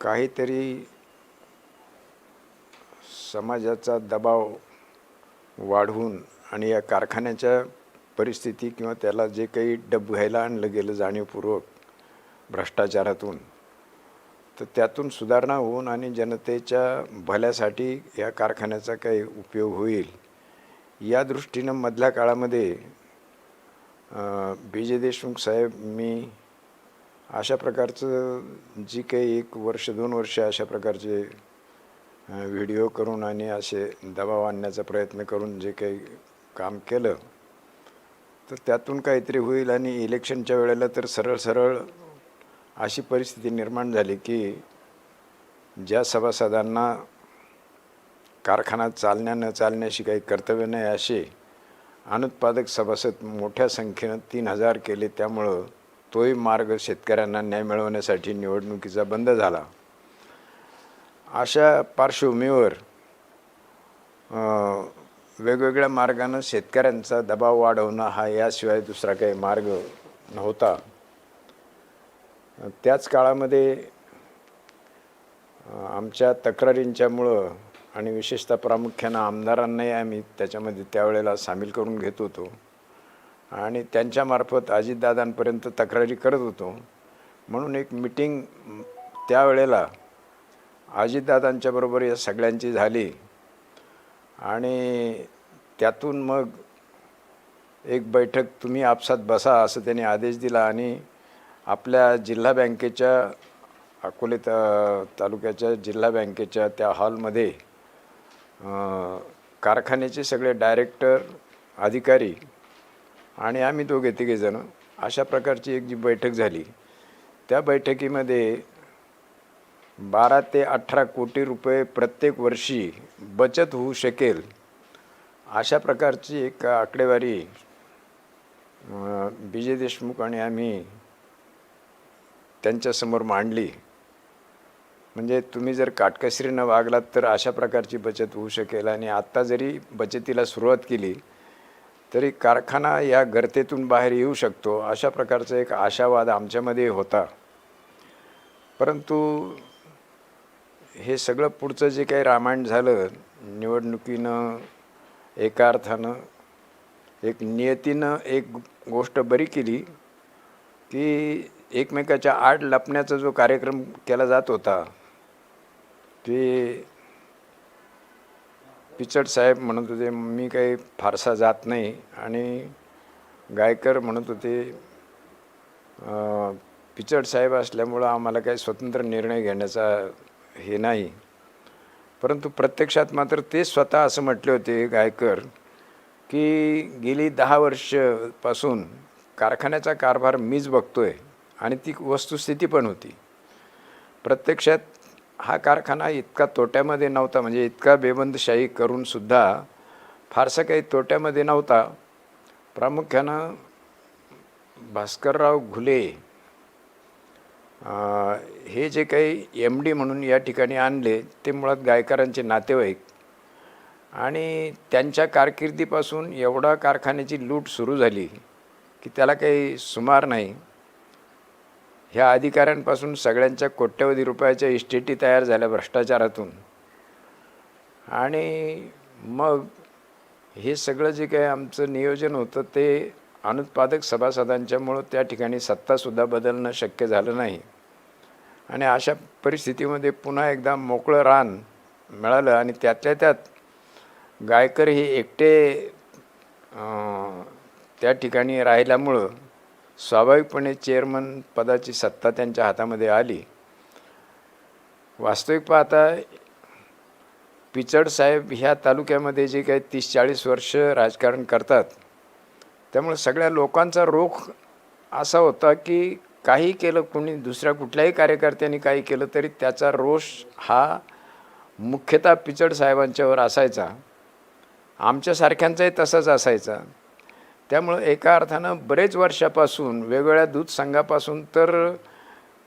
काहीतरी समाजाचा दबाव वाढवून आणि या कारखान्याच्या परिस्थिती किंवा त्याला जे काही डब घ्यायला आणलं गेलं जाणीवपूर्वक भ्रष्टाचारातून तर त्यातून सुधारणा होऊन आणि जनतेच्या भल्यासाठी या कारखान्याचा काही उपयोग होईल. या दृष्टीनं मधल्या काळामध्ये बी जे देशमुख साहेब मी अशा प्रकारचं जी काही एक वर्ष दोन वर्ष अशा प्रकारचे व्हिडिओ करून आणि असे दबाव आणण्याचा प्रयत्न करून जे काही काम केलं तर त्यातून काहीतरी होईल आणि इलेक्शनच्या वेळेला तर सरळ सरळ अशी परिस्थिती निर्माण झाली की ज्या सभासदांना कारखाना चालण्या न चालण्याशी काही कर्तव्य नाही असे अनुत्पादक सभासद मोठ्या संख्येनं तीन हजार केले त्यामुळं तोही मार्ग शेतकऱ्यांना न्याय मिळवण्यासाठी निवडणुकीचा बंद झाला. अशा पार्श्वभूमीवर वेगवेगळ्या मार्गानं शेतकऱ्यांचा दबाव वाढवणं हा याशिवाय दुसरा काही मार्ग नव्हता. त्याच काळामध्ये आमच्या तक्रारींच्यामुळं आणि विशेषतः प्रामुख्यानं आमदारांनाही आम्ही त्याच्यामध्ये त्यावेळेला सामील करून घेत होतो. आणि त्यांच्यामार्फत अजितदादांपर्यंत तक्रारी करत होतो. म्हणून एक मिटिंग त्यावेळेला अजितदादांच्याबरोबर या सगळ्यांची झाली. आणि त्यातून मग एक बैठक तुम्ही आपसात बसा असं त्यांनी आदेश दिला आणि आपल्या जिल्हा बँकेच्या अकोले ता तालुक्याच्या जिल्हा बँकेच्या त्या हॉलमध्ये कारखान्याचे सगळे डायरेक्टर अधिकारी आणि आम्ही दोघे तिघेजणं अशा प्रकारची एक जी बैठक झाली. त्या बैठकीमध्ये बारा ते अठरा कोटी रुपये प्रत्येक वर्षी बचत होऊ शकेल अशा प्रकारची एक आकडेवारी विजय देशमुख आणि आम्ही त्यांच्यासमोर मांडली. म्हणजे तुम्ही जर काटकसरीनं वागलात तर अशा प्रकारची बचत होऊ शकेल आणि आत्ता जरी बचतीला सुरुवात केली तरी कारखाना या गर्तेतून बाहेर येऊ शकतो अशा प्रकारचा एक आशावाद आमच्यामध्ये होता. परंतु हे सगळं पुढचं जे काही रामायण झालं निवडणुकीनं एका अर्थानं एक नियतीनं एक गोष्ट बरी केली की एकमेकाच्या आड लपण्याचा जो कार्यक्रम केला जात होता ते पिचड साहेब म्हणत होते मी काही फारसा जात नाही. आणि गायकर म्हणत होते पिचड साहेब असल्यामुळं आम्हाला काही स्वतंत्र निर्णय घेण्याचा हे नाही. परंतु प्रत्यक्षात मात्र ते स्वतः असं म्हटले होते गायकर की गेली दहा वर्षपासून कारखान्याचा कारभार मीच बघतो आहे आणि ती वस्तुस्थिती पण होती. प्रत्यक्षात हा कारखाना इतका तोट्यामध्ये नव्हता म्हणजे इतका बेबंदशाही करूनसुद्धा फारसा काही तोट्यामध्ये नव्हता. प्रामुख्यानं भास्करराव घुले हे जे काही एम डी म्हणून या ठिकाणी आणले ते मुळात गायकरांचे नातेवाईक. आणि त्यांच्या कारकिर्दीपासून एवढा कारखान्याची लूट सुरू झाली की त्याला काही सुमार नाही. ह्या अधिकाऱ्यांपासून सगळ्यांच्या कोट्यवधी रुपयाच्या इस्टेटी तयार झाल्या भ्रष्टाचारातून. आणि मग हे सगळं जे काही आमचं नियोजन होतं ते अनुत्पादक सभासदांच्यामुळं त्या ठिकाणी सत्तासुद्धा बदलणं शक्य झालं नाही. आणि अशा परिस्थितीमध्ये पुन्हा एकदा मोकळं रान मिळालं आणि त्यातल्या त्यात गायकर हे एकटे त्या ठिकाणी राहिल्यामुळं स्वाभाविकपणे चेअरमन पदाची सत्ता त्यांच्या हातामध्ये आली. वास्तविक पाहता पिचड साहेब ह्या तालुक्यामध्ये जे काही तीस चाळीस वर्ष राजकारण करतात त्यामुळे सगळ्या लोकांचा रोख असा होता की काही केलं कोणी दुसऱ्या कुठल्याही कार्यकर्त्यांनी काही केलं तरी त्याचा रोष हा मुख्यतः पिचड साहेबांच्यावर असायचा. आमच्यासारख्यांचाही तसाच असायचा. त्यामुळं एका अर्थानं बरेच वर्षापासून वेगवेगळ्या दूध संघापासून तर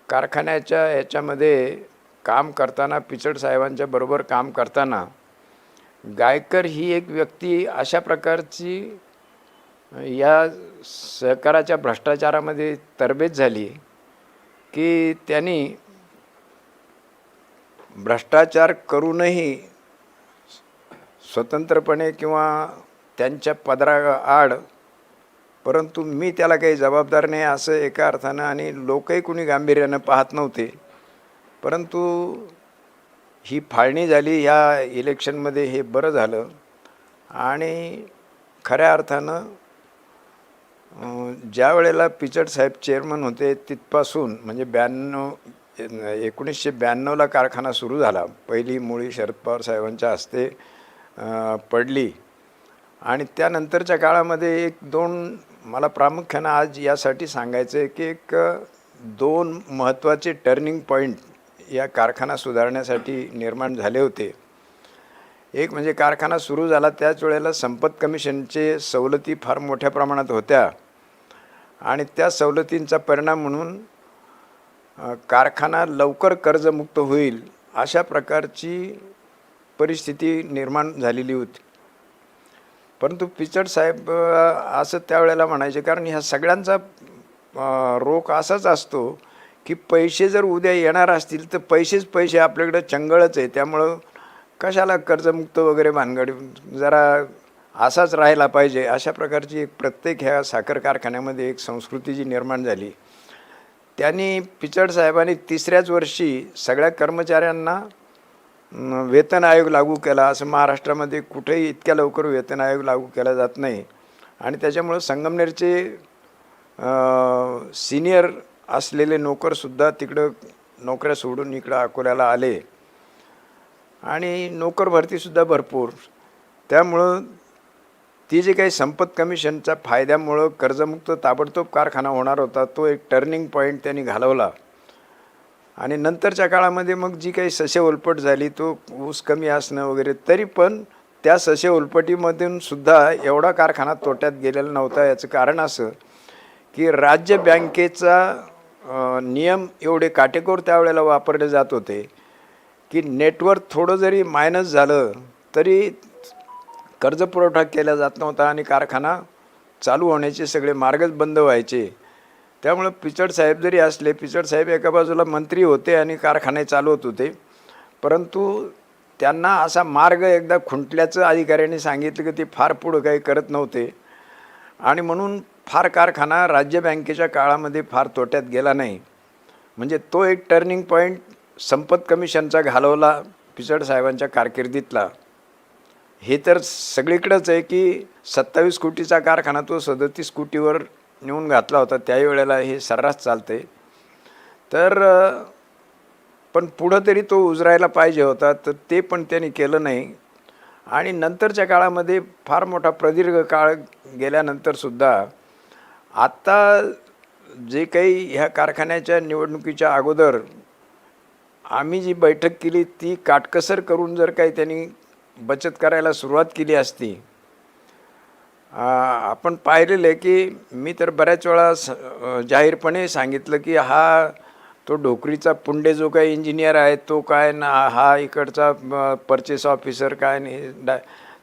कारखान्याच्या याच्यामध्ये काम करताना पिचड साहेबांच्या बरोबर काम करताना गायकर ही एक व्यक्ती अशा प्रकारची या सहकाराच्या भ्रष्टाचारामध्ये तरबेज झाली की त्यांनी भ्रष्टाचार करूनही स्वतंत्रपणे किंवा त्यांच्या पदरा आड परंतु मी त्याला काही जबाबदार नाही असं एका अर्थानं आणि लोकही कुणी गांभीर्यानं पाहत नव्हते. परंतु ही फाळणी झाली ह्या इलेक्शनमध्ये हे बरं झालं. आणि खऱ्या अर्थानं ज्या वेळेला पिचड साहेब चेअरमन होते तिथपासून म्हणजे ब्याण्णव एकोणीसशे ब्याण्णवला कारखाना सुरू झाला. पहिली मुळी शरद पवार साहेबांच्या हस्ते पडली. आणि त्यानंतरच्या काळामध्ये एक दोन मला प्रामुख्यानं आज यासाठी सांगायचं आहे की एक दोन महत्त्वाचे टर्निंग पॉईंट या कारखाना सुधारण्यासाठी निर्माण झाले होते. एक म्हणजे कारखाना सुरू झाला त्याच वेळेला संपत कमिशनचे सवलती फार मोठ्या प्रमाणात होत्या. आणि त्या सवलतींचा परिणाम म्हणून कारखाना लवकर कर्जमुक्त होईल अशा प्रकारची परिस्थिती निर्माण झालेली होती. परंतु पिचड साहेब असं त्यावेळेला म्हणायचे कारण ह्या सगळ्यांचा रोख असाच असतो की पैसे जर उद्या येणार असतील तर पैसेच पैसे आपल्याकडं चंगळच आहे. त्यामुळं कशाला कर्जमुक्त वगैरे भानगड जरा असाच राहायला पाहिजे. अशा प्रकारची एक प्रत्येक ह्या साखर कारखान्यामध्ये एक संस्कृती जी निर्माण झाली. त्यांनी पिचड साहेबांनी तिसऱ्याच वर्षी सगळ्या कर्मचाऱ्यांना वेतन आयोग लागू केला असं महाराष्ट्रामध्ये कुठेही इतक्या लवकर वेतन आयोग लागू केला जात नाही. आणि त्याच्यामुळं संगमनेरचे सिनियर असलेले नोकरसुद्धा तिकडं नोकऱ्या सोडून इकडं अकोल्याला आले. आणि नोकर भरतीसुद्धा भरपूर. त्यामुळं ती जी काही संपत कमिशनच्या फायद्यामुळं कर्जमुक्त ताबडतोब कारखाना होणार होता तो एक टर्निंग पॉईंट त्यांनी घालवला. आणि नंतरच्या काळामध्ये मग जी काही सस्य उलपट झाली तो ऊस कमी असणं वगैरे तरी पण त्या ससे उलपटीमधून सुद्धा एवढा कारखाना तोट्यात गेलेला नव्हता. याचं कारण असं की राज्य बँकेचा नियम एवढे काटेकोर त्यावेळेला वापरले जात होते की नेटवर्क थोडं जरी मायनस झालं तरी कर्जपुरवठा केला जात नव्हता आणि कारखाना चालू होण्याचे सगळे मार्गच बंद व्हायचे. त्यामुळं पिचड साहेब जरी असले पिचड साहेब एका बाजूला मंत्री होते आणि कारखाने चालवत होते. परंतु त्यांना असा मार्ग एकदा खुंटल्याचं अधिकाऱ्यांनी सांगितलं की ते फार पुढं काही करत नव्हते. आणि म्हणून फार कारखाना राज्य बँकेच्या काळामध्ये फार तोट्यात गेला नाही. म्हणजे तो एक टर्निंग पॉईंट संपत कमिशनचा घालवला पिचड साहेबांच्या कारकिर्दीतला. हे तर सगळीकडंच आहे की सत्तावीस कोटीचा कारखाना तो सदतीस कोटीवर नेऊन घातला होता त्याही वेळेला हे सर्रास चालते तर पण पुढं तरी तो उजरायला पाहिजे होता तर ते पण त्यांनी केलं नाही. आणि नंतरच्या काळामध्ये फार मोठा प्रदीर्घ काळ गेल्यानंतरसुद्धा आत्ता जे काही ह्या कारखान्याच्या निवडणुकीच्या अगोदर आम्ही जी बैठक केली ती काटकसर करून जर काही त्यांनी बचत करायला सुरुवात केली असती आपण पाहिलेलं आहे की मी तर बऱ्याच वेळा स जाहीरपणे सांगितलं की हा तो डोकरीचा पुंडे जो काही इंजिनियर आहे तो काय ना हा इकडचा परचेस ऑफिसर काय नाही डा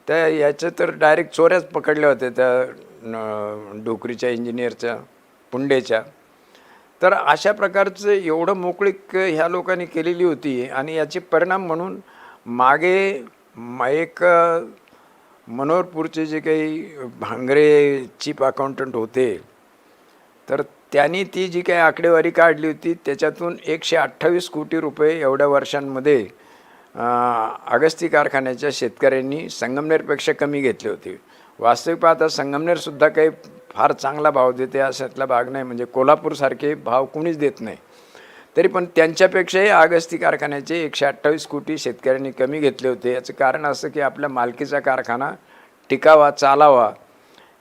त्या याच्या तर डायरेक्ट चोऱ्याच पकडल्या होत्या त्या डोकरीच्या इंजिनियरच्या पुंडेच्या. तर अशा प्रकारचं एवढं मोकळीक ह्या लोकांनी केलेली होती आणि याचे परिणाम म्हणून मागे एक मनोहरपूरचे जे काही भांगरे चीफ अकाउंटंट होते तर त्यांनी ती जी काही आकडेवारी काढली होती त्याच्यातून एकशे अठ्ठावीस कोटी रुपये एवढ्या वर्षांमध्ये अगस्ती कारखान्याच्या शेतकऱ्यांनी संगमनेरपेक्षा कमी घेतले होते. वास्तविक पाहता संगमनेरसुद्धा काही फार चांगला भाव देते अशातला भाग नाही म्हणजे कोल्हापूरसारखे भाव कुणीच देत नाही. तरी पण त्यांच्यापेक्षाही आगस्ती कारखान्याचे एकशे अठ्ठावीस कोटी शेतकऱ्यांनी कमी घेतले होते. याचं कारण असं की आपल्या मालकीचा कारखाना टिकावा चालावा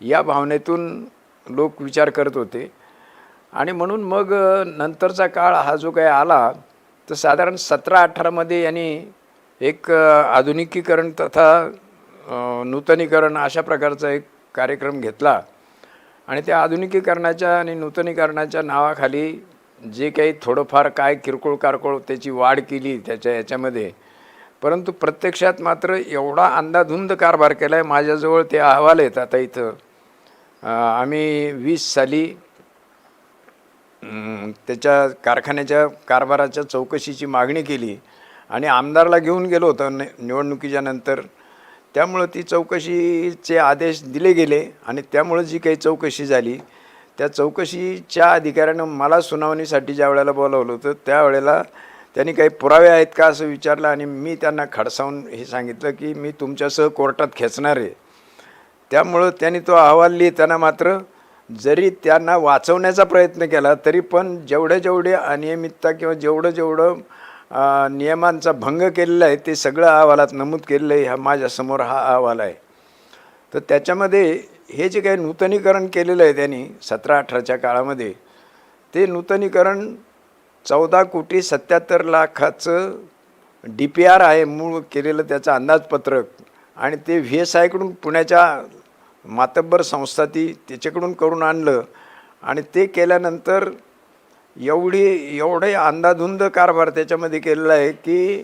या भावनेतून लोक विचार करत होते. आणि म्हणून मग नंतरचा काळ हा जो काही आला तर साधारण सतरा अठरामध्ये यांनी एक आधुनिकीकरण तथा नूतनीकरण अशा प्रकारचा एक कार्यक्रम घेतला. आणि त्या आधुनिकीकरणाच्या आणि नूतनीकरणाच्या नावाखाली जे काही थोडंफार काय किरकोळ कारकोळ त्याची वाढ केली त्याच्या याच्यामध्ये परंतु प्रत्यक्षात मात्र एवढा अंधाधुंद कारभार केला आहे माझ्याजवळ ते अहवाल आहेत आता इथं. आम्ही वीस साली त्याच्या कारखान्याच्या कारभाराच्या चौकशीची मागणी केली आणि आमदारला घेऊन गेलो होतो नि निवडणुकीच्या नंतर. त्यामुळं ती चौकशीचे आदेश दिले गेले आणि त्यामुळं जी काही चौकशी झाली त्या चौकशीच्या अधिकाऱ्यानं मला सुनावणीसाठी ज्या वेळेला बोलावलं होतं त्यावेळेला त्यांनी काही पुरावे आहेत का असं विचारलं आणि मी त्यांना खडसावून हे सांगितलं की मी तुमच्यासह कोर्टात खेचणार आहे. त्यामुळं त्यांनी तो अहवाल लिहिताना मात्र जरी त्यांना वाचवण्याचा प्रयत्न केला तरी पण जेवढे जेवढे अनियमितता किंवा जेवढं जेवढं नियमांचा भंग केलेला आहे ते सगळं अहवालात नमूद केलेलं आहे ह्या माझ्यासमोर हा अहवाल आहे. तर त्याच्यामध्ये हे जे काही नूतनीकरण केलेलं आहे त्यांनी सतरा अठराच्या काळामध्ये ते नूतनीकरण चौदा कोटी सत्याहत्तर लाखाचं डी पी आर आहे मूळ केलेलं त्याचं अंदाजपत्रक. आणि ते व्ही एस आयकडून पुण्याच्या मातब्बर संस्था ती त्याच्याकडून करून आणलं. आणि ते केल्यानंतर एवढी एवढे अंदाधुंद कारभार त्याच्यामध्ये केलेला आहे की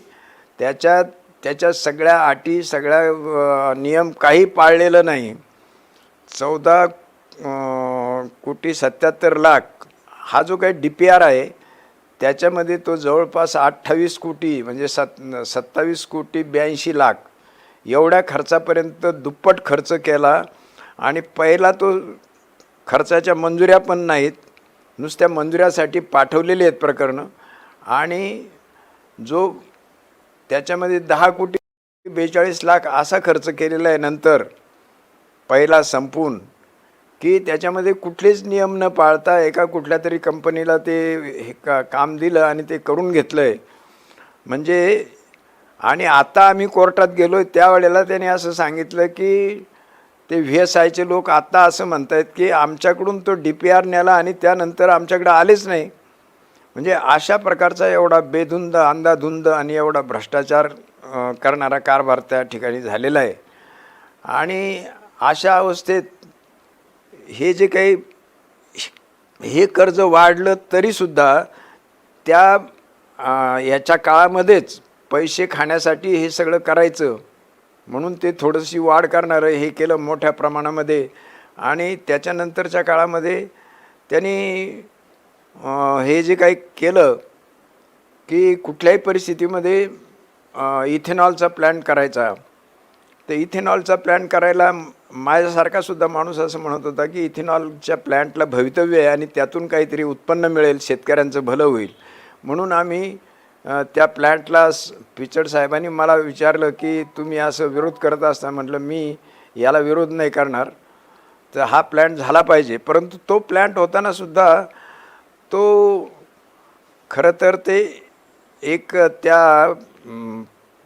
त्याच्यात त्याच्या सगळ्या अटी सगळ्या नियम काही पाळलेलं नाही. चौदा कोटी सत्याहत्तर लाख हा जो काही डी पी आर आहे त्याच्यामध्ये तो जवळपास अठ्ठावीस कोटी म्हणजे सत् सत्तावीस कोटी ब्याऐंशी लाख एवढ्या खर्चापर्यंत दुप्पट खर्च केला आणि पहिला तो खर्चाच्या मंजुऱ्या पण नाहीत नुसत्या मंजुऱ्यासाठी पाठवलेली आहेत प्रकरणं. आणि जो त्याच्यामध्ये दहा कोटी बेचाळीस लाख असा खर्च केलेला आहे नंतर पहिला संपून की त्याच्यामध्ये कुठलेच नियम न पाळता एका कुठल्या तरी कंपनीला ते हे का काम दिलं आणि ते करून घेतलं आहे म्हणजे आणि आता आम्ही कोर्टात गेलो आहे त्यावेळेला त्याने असं सांगितलं की ते व्ही एस आयचे लोक आत्ता असं म्हणत आहेत की आमच्याकडून तो डी पी आर नेला आणि त्यानंतर आमच्याकडे आलेच नाही. म्हणजे अशा प्रकारचा एवढा बेधुंद अंधाधुंद आणि एवढा भ्रष्टाचार करणारा कारभार त्या ठिकाणी झालेला आहे. आणि अशा अवस्थेत हे जे काही हे कर्ज वाढलं तरीसुद्धा त्या ह्याच्या याच्या काळामध्येच पैसे खाण्यासाठी हे सगळं करायचं. म्हणून ते थोडीशी वाढ करणारं हे केलं मोठ्या प्रमाणामध्ये. आणि त्याच्यानंतरच्या काळामध्ये त्यांनी हे जे काही केलं की कुठल्याही परिस्थितीमध्ये इथेनॉलचा प्लॅन करायचा. तर इथेनॉलचा प्लॅन करायला माझ्यासारखा सुद्धा माणूस असं म्हणत होता की इथेनॉलच्या प्लॅन्टला भवितव्य आहे आणि त्यातून काहीतरी उत्पन्न मिळेल शेतकऱ्यांचं भलं होईल. म्हणून आम्ही त्या प्लॅन्टला स- पिचड साहेबांनी मला विचारलं की तुम्ही असं विरोध करत असता म्हटलं मी याला विरोध नाही करणार. तर हा प्लॅन्ट झाला पाहिजे. परंतु तो प्लॅन्ट होताना सुद्धा तो खरं तर ते एक त्या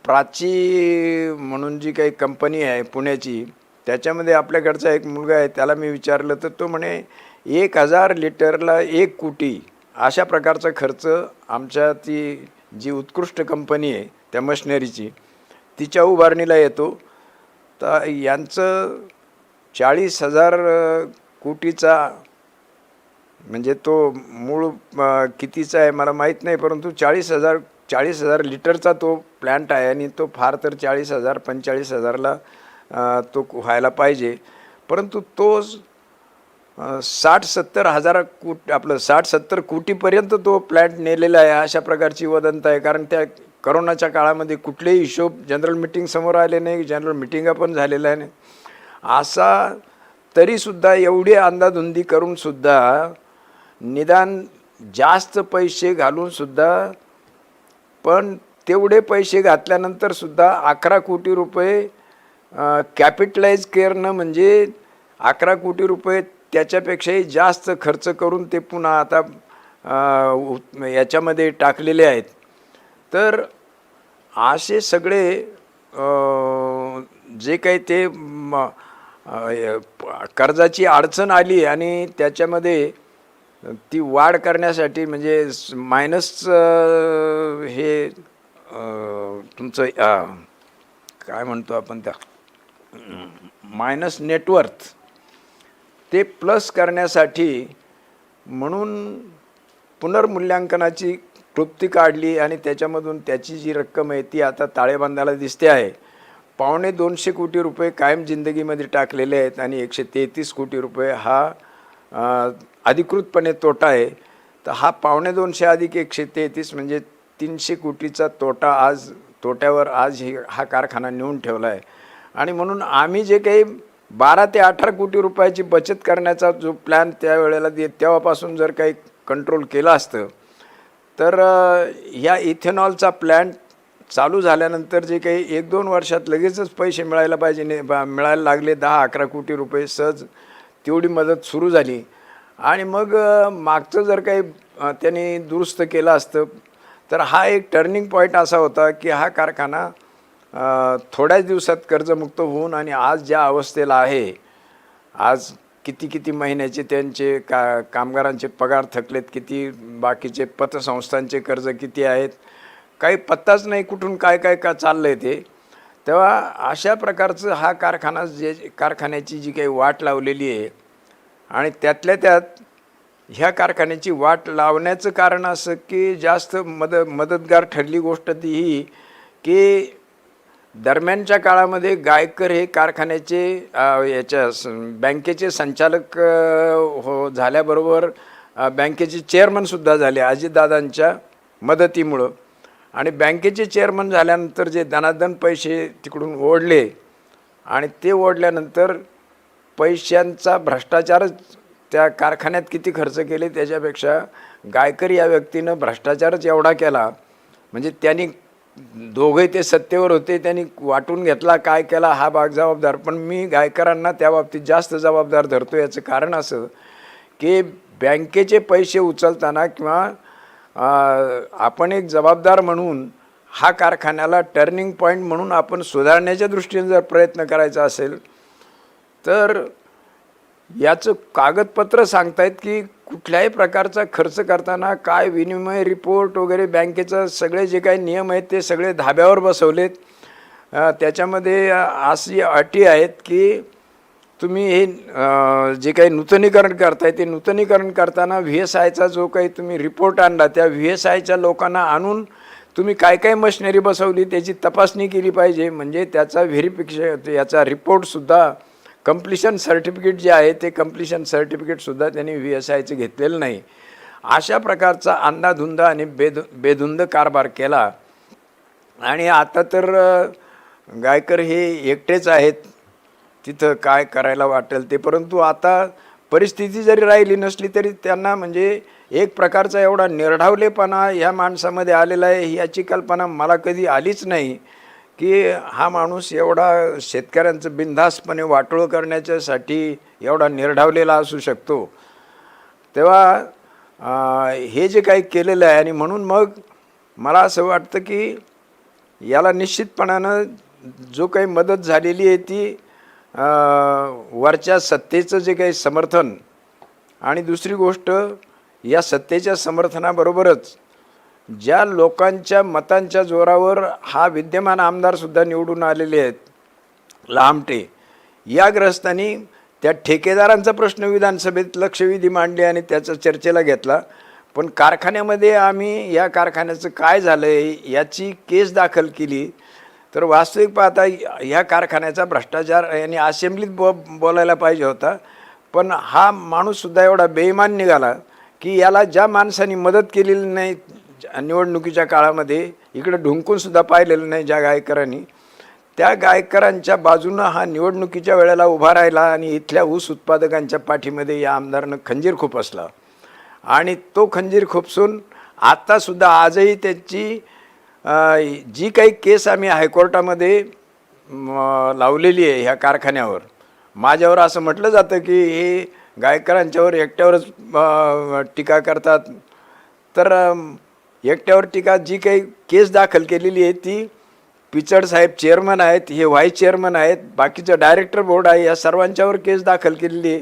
प्राची म्हणून जी काही कंपनी आहे पुण्याची त्याच्यामध्ये आपल्याकडचा एक मुलगा आहे त्याला मी विचारलं तर तो म्हणे एक हजार लिटरला एक कोटी अशा प्रकारचा खर्च आमच्या ती जी उत्कृष्ट कंपनी आहे त्या मशिनरीची तिच्या उभारणीला येतो. तर यांचं चाळीस हजार कोटीचा म्हणजे तो मूळ कितीचा आहे मला माहीत नाही परंतु चाळीस हजार चाळीस हजार लिटरचा तो प्लॅन्ट आहे आणि तो फार तर चाळीस हजार पंचेचाळीस हजारला तो व्हायला पाहिजे. परंतु तो साठ सत्तर हजार कोट आपलं साठ सत्तर कोटीपर्यंत तो प्लॅन्ट नेलेला आहे अशा प्रकारची वदंत आहे. कारण त्या करोनाच्या काळामध्ये कुठलेही हिशोब जनरल मिटिंग समोर आले नाही जनरल मिटिंगा पण झालेल्या नाही. असा तरीसुद्धा एवढी अंदाधुंदी करूनसुद्धा निदान जास्त पैसे घालूनसुद्धा पण तेवढे पैसे घातल्यानंतरसुद्धा अकरा कोटी रुपये कॅपिटलाइज करणं म्हणजे अकरा कोटी रुपये त्याच्यापेक्षाही जास्त खर्च करून ते पुन्हा आता याच्यामध्ये टाकलेले आहेत. तर असे सगळे जे काही ते कर्जाची अडचण आली आणि त्याच्यामध्ये ती वाढ करण्यासाठी म्हणजे मायनस हे तुमचं काय म्हणतो आपण त्या? मायनस नेटवर्थ ते प्लस करण्यासाठी म्हणून पुनर्मूल्यांकनाची क्लुप्ती काढली आणि त्याच्यामधून त्याची जी रक्कम आहे ती आता ताळेबंदाला दिसते आहे. पावणे दोनशे कोटी रुपये कायम जिंदगीमध्ये टाकलेले आहेत आणि एकशे तेहतीस कोटी रुपये हा अधिकृतपणे तोटा आहे. तर हा पावणे दोनशे अधिक एकशे तेहतीस म्हणजे तीनशे कोटीचा तोटा आज तोट्यावर आज ही हा कारखाना नेऊन ठेवला आहे. आणि म्हणून आम्ही जे काही बारा ते अठरा कोटी रुपयाची बचत करण्याचा जो प्लॅन त्यावेळेला दे तेव्हापासून जर काही कंट्रोल केलं असतं तर ह्या इथेनॉलचा प्लॅन्ट चालू झाल्यानंतर जे काही एक दोन वर्षात लगेचच पैसे मिळायला पाहिजे ने बा- मिळायला लागले दहा अकरा कोटी रुपये सहज तेवढी मदत सुरू झाली. आणि मग मागचं जर काही त्यांनी दुरुस्त केलं असतं तर हा एक टर्निंग पॉईंट असा होता की हा कारखाना थोड्याच दिवसात कर्जमुक्त होऊन आणि आज ज्या अवस्थेला आहे आज किती किती महिन्याचे त्यांचे का कामगारांचे पगार थकलेत किती बाकीचे पतसंस्थांचे कर्ज किती आहेत काही पत्ताच नाही कुठून काय काय का चाललं आहे ते. तेव्हा अशा प्रकारचं हा कारखाना जे कारखान्याची जी काही वाट लावलेली आहे आणि त्यातल्या त्यात ह्या कारखान्याची वाट लावण्याचं कारण असं की जास्त मद मदतगार ठरली गोष्ट ती ही की दरम्यानच्या काळामध्ये गायकर हे कारखान्याचे याच्या बँकेचे संचालक हो झाल्याबरोबर बँकेचे चेअरमनसुद्धा झाले अजितदादांच्या मदतीमुळं. आणि बँकेचे चेअरमन झाल्यानंतर जे दनादन पैसे तिकडून ओढले आणि ते ओढल्यानंतर पैशांचा भ्रष्टाचारच त्या कारखान्यात किती खर्च केले त्याच्यापेक्षा गायकर या व्यक्तीनं भ्रष्टाचारच एवढा केला. म्हणजे त्यांनी दोघे ते सत्तेवर होते त्यांनी वाटून घेतला काय केला हा भाग जबाबदार. पण मी गायकरांना त्या बाबतीत जास्त जबाबदार धरतो याचं कारण असं की बँकेचे पैसे उचलताना किंवा आपण एक जबाबदार म्हणून हा कारखान्याला टर्निंग पॉईंट म्हणून आपण सुधारण्याच्या दृष्टीने जर प्रयत्न करायचा असेल तर याचं कागदपत्र सांगतायत की कुठल्याही प्रकारचा खर्च करताना काय विनिमय रिपोर्ट वगैरे बँकेचं सगळे जे काही नियम आहेत ते सगळे धाब्यावर बसवलेत. त्याच्यामध्ये अशी अटी आहेत की तुम्ही हे जे काही नूतनीकरण करताय ते नूतनीकरण करताना व्ही एस आयचा जो काही तुम्ही रिपोर्ट आणला त्या व्ही एस आयच्या लोकांना आणून तुम्ही काय काय मशिनरी बसवली त्याची तपासणी केली पाहिजे. म्हणजे त्याचा व्हेरिफिकेशन याचा रिपोर्टसुद्धा कम्प्लिशन सर्टिफिकेट जे आहे ते कम्प्लिशन सर्टिफिकेटसुद्धा त्यांनी व्ही एस आयचं घेतलेलं नाही. अशा प्रकारचा अंधाधुंद आणि बेधु बेधुंद कारभार केला. आणि आता तर गायकर हे एकटेच आहेत. तिथं काय करायला वाटेल ते. परंतु आता परिस्थिती जरी राहिली नसली तरी त्यांना म्हणजे एक प्रकारचा एवढा निर्ढावलेपणा ह्या माणसामध्ये आलेला आहे. याची कल्पना मला कधी आलीच नाही. की हा माणूस एवढा शेतकऱ्यांचं बिनधास्तपणे वाटोळ करण्याच्यासाठी एवढा निर्ढावलेला असू शकतो. तेव्हा हे जे काही केलेलं आहे आणि म्हणून मग मला असं वाटतं की याला निश्चितपणानं जो काही मदत झालेली आहे ती वरच्या सत्तेचं जे काही समर्थन आणि दुसरी गोष्ट या सत्तेच्या समर्थनाबरोबरच ज्या लोकांच्या मतांच्या जोरावर हा विद्यमान आमदारसुद्धा निवडून आलेले आहेत लांबटे या ग्रस्तांनी त्या ठेकेदारांचा प्रश्न विधानसभेत लक्षवेधी मांडली आणि त्याचा चर्चेला घेतला. पण कारखान्यामध्ये आम्ही या कारखान्याचं काय झालं आहे याची केस दाखल केली. तर वास्तविक पाहता ह्या कारखान्याचा भ्रष्टाचार यांनी असेंब्लीत बो बोलायला पाहिजे होता. पण हा माणूससुद्धा एवढा बेईमान निघाला की याला ज्या माणसांनी मदत केलेली नाही निवडणुकीच्या काळामध्ये इकडं ढुंकूनसुद्धा पाहिलेलं नाही ज्या गायकरांनी. त्या गायकरांच्या बाजूनं हा निवडणुकीच्या वेळेला उभा राहिला आणि इथल्या ऊस उत्पादकांच्या पाठीमध्ये या आमदारानं खंजीर खुपसला आणि तो खंजीर खुपसून आत्तासुद्धा आजही त्याची जी काही केस आम्ही हायकोर्टामध्ये लावलेली आहे ह्या कारखान्यावर. माझ्यावर असं म्हटलं जातं की हे गायकरांच्यावर एकट्यावरच टीका करतात. तर एकट्यावर टीका जी काही केस दाखल केलेली आहे ती पिचड साहेब चेअरमन आहेत हे व्हाईस चेअरमन आहेत बाकीचं डायरेक्टर बोर्ड आहे या सर्वांच्यावर केस दाखल केलेली आहे.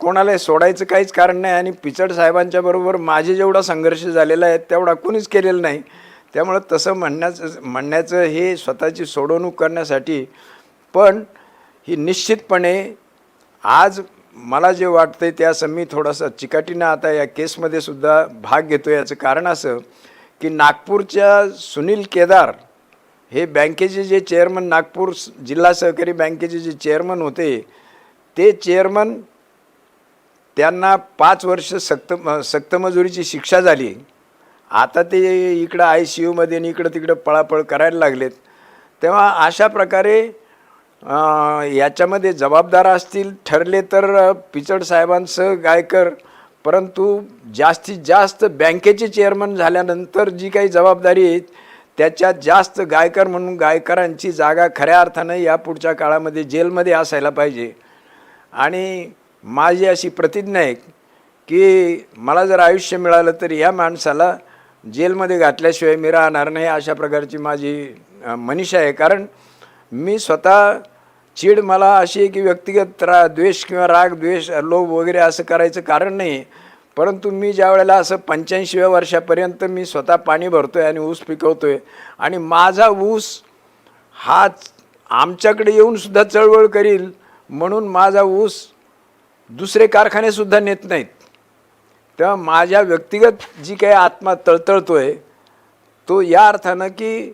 कोणाला सोडायचं काहीच कारण नाही आणि पिचड साहेबांच्या बरोबर माझे जेवढा संघर्ष झालेला आहे तेवढा कोणीच केलेला नाही. त्यामुळं तसं म्हणण्याचं म्हणण्याचं हे स्वतःची सोडवणूक करण्यासाठी पण ही निश्चितपणे आज मला जे वाटतंय ते असं मी थोडासा चिकाटीनं आता या केसमध्ये सुद्धा भाग घेतो याचं कारण असं की नागपूरच्या सुनील केदार हे बँकेचे जे चेअरमन नागपूर जिल्हा सहकारी बँकेचे जे चेअरमन होते ते चेअरमन त्यांना पाच वर्ष सक्त सक्तमजुरीची शिक्षा झाली. आता ते इकडं आय सी यूमध्ये आणि इकडं तिकडं पळापळ करायला लागलेत. तेव्हा अशा प्रकारे याच्यामध्ये जबाबदार असतील ठरले तर पिचड साहेबांसह गायकर परंतु जास्तीत जास्त बँकेचे चेअरमन झाल्यानंतर जी काही जबाबदारी आहे त्याच्यात जास्त गायकर म्हणून गायकरांची जागा खऱ्या अर्थानं या पुढच्या काळामध्ये जेलमध्ये असायला पाहिजे. आणि माझी अशी प्रतिज्ञा आहे की मला जर आयुष्य मिळालं तर या माणसाला जेलमध्ये घातल्याशिवाय मी राहणार नाही अशा प्रकारची माझी मनीषा आहे. कारण मी स्वतः चीड मला अशी आहे की व्यक्तिगत रा द्वेष किंवा राग द्वेष लोभ वगैरे असं करायचं कारण नाही. परंतु मी ज्या वेळेला असं पंच्याऐंशीव्या वर्षापर्यंत मी स्वतः पाणी भरतो आहे आणि ऊस पिकवतो आहे आणि माझा ऊस हा आमच्याकडे येऊनसुद्धा चळवळ करील म्हणून माझा ऊस दुसरे कारखानेसुद्धा नेत नाहीत. तेव्हा माझ्या व्यक्तिगत जी काही आत्मा तळतळतो आहे तो या अर्थानं की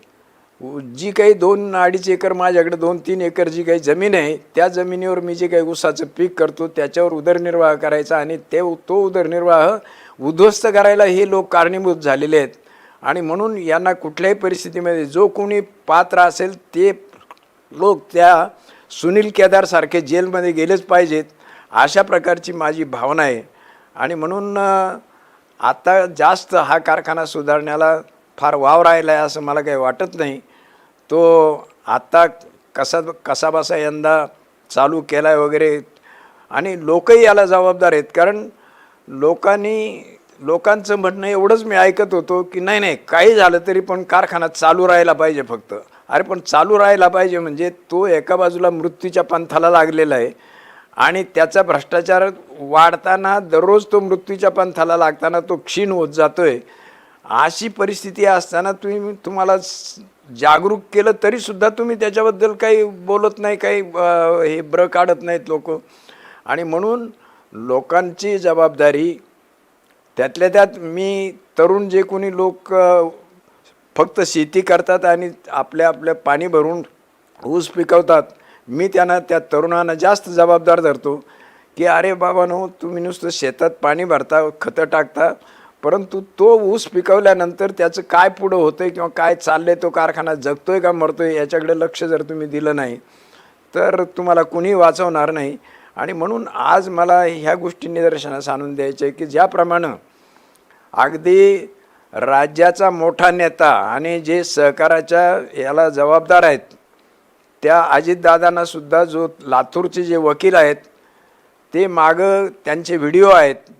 जी काही दोन अडीच एकर माझ्याकडे दोन तीन एकर जी काही जमीन आहे त्या जमिनीवर मी जे काही ऊसाचं पीक करतो त्याच्यावर उदरनिर्वाह करायचा आणि ते तो उदरनिर्वाह उद्ध्वस्त करायला हे लोक कारणीभूत झालेले आहेत. आणि म्हणून यांना कुठल्याही परिस्थितीमध्ये जो कोणी पात्र असेल ते लोक त्या सुनील केदारसारखे जेलमध्ये गेलेच पाहिजेत अशा प्रकारची माझी भावना आहे. आणि म्हणून आता जास्त हा कारखाना सुधारण्याला फार वाव राहिला आहे असं मला काही वाटत नाही. तो आत्ता कसा कसा बसा यंदा चालू केला आहे वगैरे आणि लोकही याला जबाबदार आहेत. कारण लोकांनी लोकांचं म्हणणं एवढंच मी ऐकत होतो की नाही नाही काही झालं तरी पण कारखाना चालू राहायला पाहिजे फक्त. अरे पण चालू राहायला पाहिजे म्हणजे तो एका बाजूला मृत्यूच्या पंथाला लागलेला आहे आणि त्याचा भ्रष्टाचार वाढताना दररोज तो मृत्यूच्या पंथाला लागताना तो क्षीण होत जातो आहे अशी परिस्थिती असताना तुम्ही तुम्हाला जागरूक केलं तरीसुद्धा तुम्ही त्याच्याबद्दल काही बोलत नाही काही हे ब्र काढत नाहीत लोक. आणि म्हणून लोकांची जबाबदारी त्यातल्या त्यात मी तरुण जे कोणी लोक फक्त शेती करतात आणि आपल्या आपल्या पाणी भरून ऊस पिकवतात मी त्यांना त्या तरुणांना जास्त जबाबदार धरतो की अरे बाबा नो तुम्ही नुसतं शेतात पाणी भरता खतं टाकता परंतु तो ऊस पिकवल्यानंतर त्याचं काय पुढं होतं आहे किंवा काय चाललंय तो कारखाना जगतोय का मरतोय याच्याकडे लक्ष जर तुम्ही दिलं नाही तर तुम्हाला कुणी वाचवणार नाही. आणि म्हणून आज मला ह्या गोष्टी निदर्शनास आणून द्यायचे आहे की ज्याप्रमाणे अगदी राज्याचा मोठा नेता आणि जे सहकाराच्या याला जबाबदार आहेत त्या अजितदादांना सुद्धा जो लातूरचे जे वकील आहेत ते मागं त्यांचे व्हिडिओ आहेत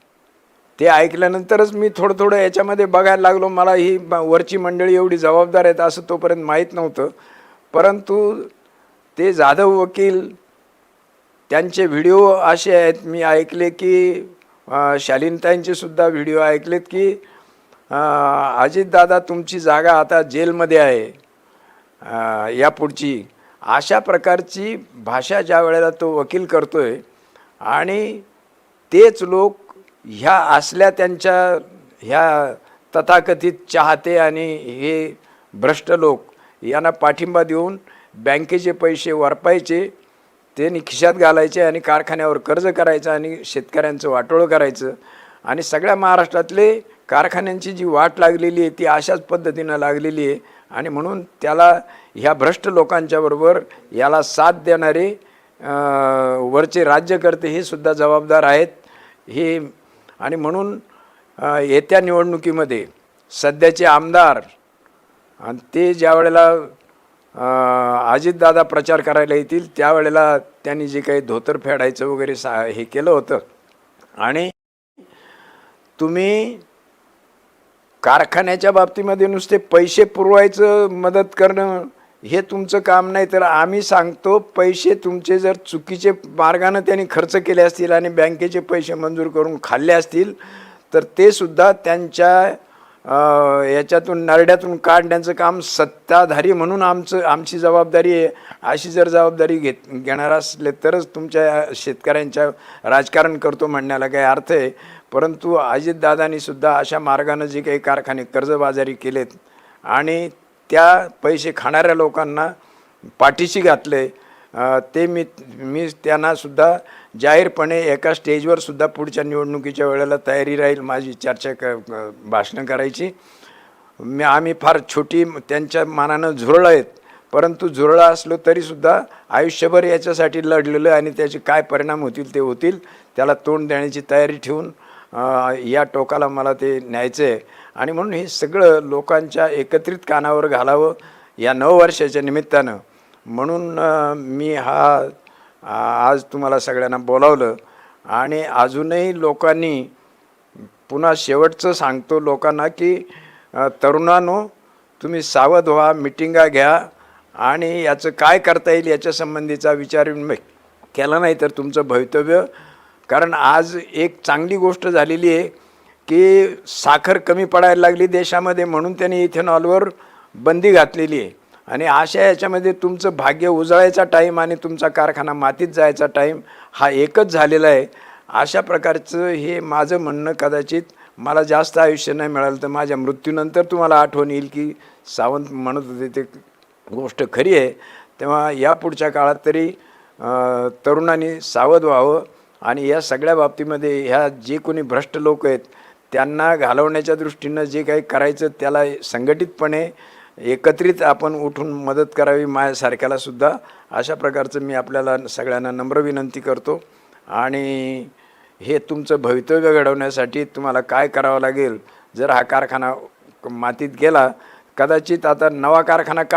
ते ऐकल्यानंतरच मी थोडं थोडं याच्यामध्ये बघायला लागलो. मला ही ब- वरची मंडळी एवढी जबाबदार आहेत असं तोपर्यंत माहीत नव्हतं. परंतु ते जाधव वकील त्यांचे व्हिडिओ असे आहेत. मी ऐकले की शालीनताईंचे सुद्धा व्हिडिओ ऐकलेत की अजितदादा तुमची जागा आता जेलमध्ये आहे या पुढची अशा प्रकारची भाषा ज्या वेळेला तो वकील करतो आहे आणि तेच लोक ह्या असल्या त्यांच्या ह्या तथाकथित चाहते आणि हे भ्रष्ट लोक यांना पाठिंबा देऊन बँकेचे पैसे वरपायचे ते खिशात घालायचे आणि कारखान्यावर कर्ज करायचं आणि शेतकऱ्यांचं वाटोळं करायचं. आणि सगळ्या महाराष्ट्रातले कारखान्यांची जी वाट लागलेली आहे ती अशाच पद्धतीनं लागलेली आहे. आणि म्हणून त्याला ह्या भ्रष्ट लोकांच्या बरोबर याला साथ देणारे वरचे राज्यकर्ते हे सुद्धा जबाबदार आहेत. हे आणि म्हणून येत्या निवडणुकीमध्ये सध्याचे आमदार आणि ते ज्या वेळेला अजितदादा प्रचार करायला येतील त्यावेळेला त्यांनी जे काही धोतर फेडायचं वगैरे सा हे केलं होतं. आणि तुम्ही कारखान्याच्या बाबतीमध्ये नुसते पैसे पुरवायचं मदत करणं हे तुमचं काम नाही तर आम्ही सांगतो पैसे तुमचे जर चुकीचे मार्गानं त्यांनी खर्च केले असतील आणि बँकेचे पैसे मंजूर करून खाल्ले असतील तर ते सुद्धा त्यांच्या याच्यातून नरड्यातून काढण्याचं काम सत्ताधारी म्हणून आमचं आमची जबाबदारी आहे. अशी जर जबाबदारी घेत घेणार असले तरच तुमच्या शेतकऱ्यांच्या राजकारण करतो म्हणण्याला काही अर्थ आहे. परंतु अजितदादांनी सुद्धा अशा मार्गानं जे काही कारखाने कर्जबाजारी केलेत आणि त्या पैसे खाणाऱ्या लोकांना पाठीशी घातले. ते मी मी त्यांनासुद्धा जाहीरपणे एका स्टेजवर सुद्धा पुढच्या निवडणुकीच्या वेळेला तयारी राहील माझी चर्चा क भाषणं करायची. मी आम्ही फार छोटी त्यांच्या मानानं झुरळं आहेत. परंतु झुरळं असलो तरीसुद्धा आयुष्यभर याच्यासाठी लढलेलं आणि त्याचे काय परिणाम होतील ते होतील त्याला तोंड देण्याची तयारी ठेवून या टोकाला मला ते न्यायचं आहे आणि म्हणून हे सगळं लोकांच्या एकत्रित कानावर घालावं या नववर्षाच्या निमित्तानं. म्हणून मी हा आज तुम्हाला सगळ्यांना बोलावलं आणि अजूनही लोकांनी पुन्हा शेवटचं सांगतो लोकांना की तरुणांनो तुम्ही सावध व्हा मिटिंगा घ्या आणि याचं काय करता येईल याच्या संबंधीचा विचार केला नाही तर तुमचं भवितव्य. कारण आज एक चांगली गोष्ट झालेली आहे. की साखर कमी पडायला लागली देशामध्ये म्हणून त्यांनी इथेनॉलवर बंदी घातलेली आहे. आणि अशा याच्यामध्ये तुमचं भाग्य उजळायचा टाईम आणि तुमचा कारखाना मातीत जायचा टाईम हा एकच झालेला आहे. अशा प्रकारचं हे माझं म्हणणं कदाचित मला जास्त आयुष्य नाही मिळालं तर माझ्या मृत्यूनंतर तुम्हाला आठवण येईल की सावंत म्हणत होते ते गोष्ट खरी आहे. तेव्हा या पुढच्या काळात तरी तरुणांनी सावध व्हावं आणि या सगळ्या बाबतीमध्ये ह्या जे कोणी भ्रष्ट लोक आहेत त्यांना घालवण्याच्या दृष्टीनं जे काही करायचं त्याला संघटितपणे एकत्रित आपण उठून मदत करावी माझ्यासारख्यालासुद्धा अशा प्रकारचं मी आपल्याला सगळ्यांना नम्र विनंती करतो. आणि हे तुमचं भवितव्य घडवण्यासाठी तुम्हाला काय करावं लागेल? जर हा कारखाना मातीत गेला कदाचित आता नवा कारखाना का